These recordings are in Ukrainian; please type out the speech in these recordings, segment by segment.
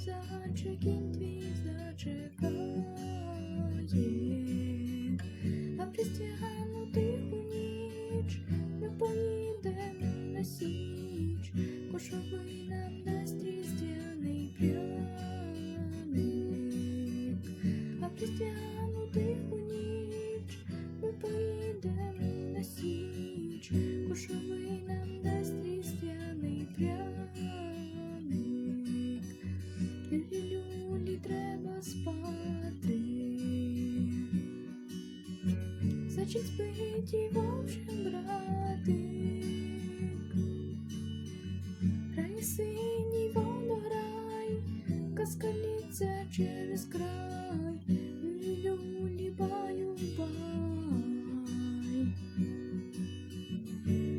Козачий кінь твій зачекає. А в різдвяну тиху ніч ми поїдемо на січ, кошовий нам дасть різдвяний пряник. А в різдвяну тиху ніч ми поїдемо на січ, кошовий нам Зайчик спить і вовчим братик. Грає синій водограй, казка літься через край. Люлі баю.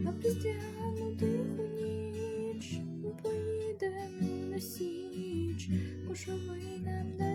А в різдвяну тиху ніч поїдемо на січ, кошовий нам пряник.